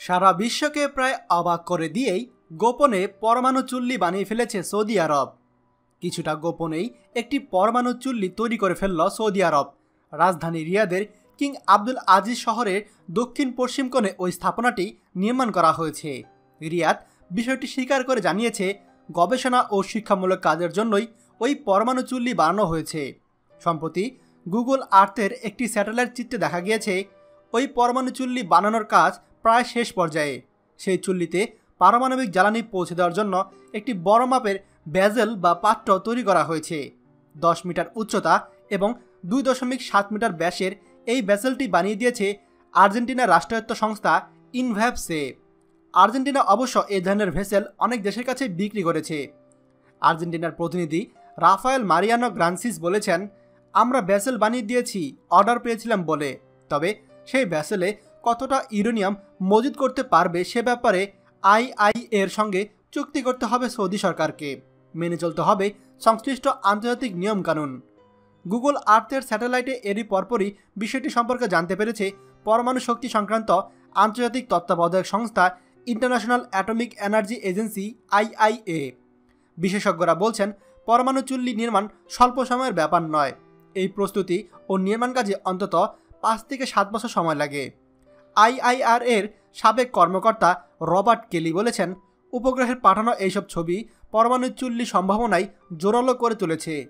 সারা বিশ্বকে প্রায় অবাক করে দিয়েই গোপনে পরমাণু চুল্লি বানিয়ে ফেলেছে সৌদি আরব। কিছুটা গোপনেই একটি পরমাণু চুল্লি তৈরি করে ফেলল সৌদি আরব। রাজধানী রিয়াদের কিং আব্দুল আজিজ শহরের দক্ষিণ পশ্চিম কোণে ওই স্থাপনাটি নির্মাণ করা হয়েছে। রিয়াদ বিষয়টি স্বীকার করে জানিয়েছে, গবেষণা ও শিক্ষামূলক কাজের জন্যই ওই পরমাণু চুল্লি বানানো হয়েছে। সম্প্রতি গুগল আর্থের একটি স্যাটেলাইট চিত্রে দেখা গিয়েছে, ওই পরমাণু চুল্লি বানানোর কাজ প্রায় শেষ পর্যায়ে। সেই চুল্লিতে পারমাণবিক জ্বালানি পৌঁছে দেওয়ার জন্য একটি বড় মাপের ব্যাজেল বা পাত্র তৈরি করা হয়েছে। দশ মিটার উচ্চতা এবং দুই দশমিক সাত মিটার ব্যাসের এই ব্যাসেলটি বানিয়ে দিয়েছে আর্জেন্টিনার রাষ্ট্রায়ত্ত সংস্থা ইনভ্যাপসে। আর্জেন্টিনা অবশ্য এই ধরনের ভেসেল অনেক দেশের কাছে বিক্রি করেছে। আর্জেন্টিনার প্রতিনিধি রাফায়েল মারিয়ানো গ্রান্সিস বলেছেন, আমরা ব্যাসেল বানিয়ে দিয়েছি, অর্ডার পেয়েছিলাম বলে। তবে সেই ব্যাসেলে কতটা ইউরেনিয়াম মজুদ করতে পারবে সে ব্যাপারে আইআই এর সঙ্গে চুক্তি করতে হবে সৌদি সরকারকে। মেনে চলতে হবে সংশ্লিষ্ট আন্তর্জাতিক নিয়মকানুন। গুগল আর্থের স্যাটেলাইটে এরই পরপরই বিষয়টি সম্পর্কে জানতে পেরেছে পরমাণু শক্তি সংক্রান্ত আন্তর্জাতিক তত্ত্বাবধায়ক সংস্থা international atomic energy agency IAEA. বিশেষজ্ঞরা বলছেন, পরমাণু চুল্লি নির্মাণ স্বল্প সময়ের ব্যাপার নয়। এই প্রস্তুতি ও নির্মাণ কাজে অন্তত পাঁচ থেকে সাত বছর সময় লাগে। আইআইআর এর সাবেক কর্মকর্তা রবার্ট কেলি বলেছেন, উপগ্রহের পাঠানো এইসব ছবি পরমাণু চুল্লি সম্ভাবনায় জোরালো করে তুলেছে।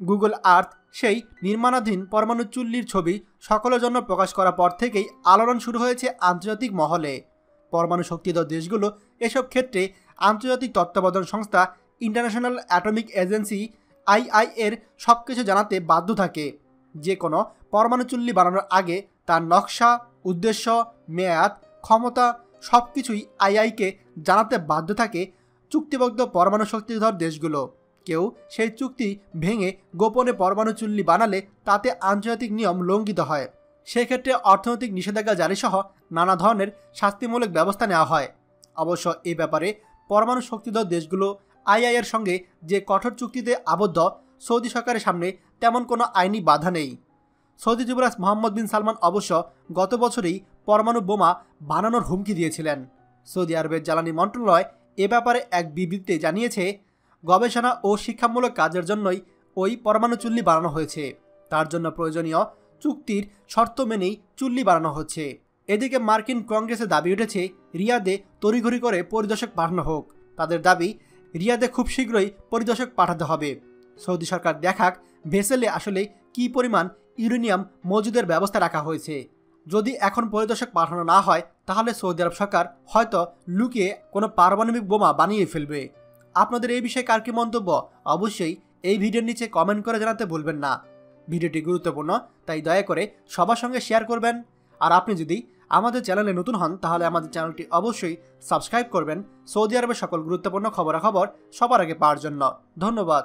গুগল আর্থ সেই নির্মাণাধীন পরমাণু চুল্লির ছবি সকলের জন্য প্রকাশ করার পর থেকেই আলোড়ন শুরু হয়েছে আন্তর্জাতিক মহলে। পরমাণু শক্তিধর দেশগুলো এসব ক্ষেত্রে আন্তর্জাতিক তত্ত্বাবধান সংস্থা ইন্টারন্যাশনাল অ্যাটমিক এজেন্সি আইআই এর সব কিছু জানাতে বাধ্য থাকে। যে কোনো পরমাণু চুল্লি বানানোর আগে তার নকশা উদ্দেশ্য, মেয়াদ, ক্ষমতা সব কিছুই আইআইকে জানাতে বাধ্য থাকে চুক্তিবদ্ধ পরমাণু শক্তিধর দেশগুলো। কেউ সেই চুক্তি ভেঙে গোপনে পরমাণু চুল্লি বানালে তাতে আন্তর্জাতিক নিয়ম লঙ্ঘিত হয়। সেক্ষেত্রে অর্থনৈতিক নিষেধাজ্ঞা জারিসহ নানা ধরনের শাস্তিমূলক ব্যবস্থা নেওয়া হয়। অবশ্য এ ব্যাপারে পরমাণু শক্তিধর দেশগুলো আইআইয়ের সঙ্গে যে কঠোর চুক্তিতে আবদ্ধ, সৌদি সরকারের সামনে তেমন কোনো আইনি বাধা নেই। সৌদি যুবরাজ মোহাম্মদ বিন সালমান অবশ্য গত বছরেই পরমাণু বোমা বানানোর হুমকি দিয়েছিলেন। সৌদি আরবের জ্বালানি মন্ত্রণালয় এ ব্যাপারে এক বিবৃতিতে জানিয়েছে, গবেষণা ও শিক্ষামূলক কাজের জন্যই ওই পরমাণু চুল্লি বানানো হয়েছে। তার জন্য প্রয়োজনীয় চুক্তির শর্ত মেনেই চুল্লি বানানো হচ্ছে। এদিকে মার্কিন কংগ্রেসে দাবি উঠেছে, রিয়াদে তড়িঘড়ি করে পরিদর্শক পাঠানো হোক। তাদের দাবি, রিয়াদে খুব শীঘ্রই পরিদর্শক পাঠাতে হবে। সৌদি সরকার দেখাক, ভেসেলে আসলে কি পরিমাণ ইউরেনিয়াম মজুদের ব্যবস্থা রাখা হয়েছে। যদি এখন পরিদর্শক পাঠানো না হয়, তাহলে সৌদি আরব সরকার হয়তো লুকিয়ে কোনো পারমাণবিক বোমা বানিয়ে ফেলবে। আপনাদের এই বিষয়ে কার কি মন্তব্য? অবশ্যই এই ভিডিওর নিচে কমেন্ট করে জানাতে ভুলবেন না। ভিডিওটি গুরুত্বপূর্ণ, তাই দয়া করে সবার সঙ্গে শেয়ার করবেন। আর আপনি যদি আমাদের চ্যানেলে নতুন হন, তাহলে আমাদের চ্যানেলটি অবশ্যই সাবস্ক্রাইব করবেন। সৌদি আরবের সকল গুরুত্বপূর্ণ খবরাখবর সবার আগে পাওয়ার জন্য। ধন্যবাদ।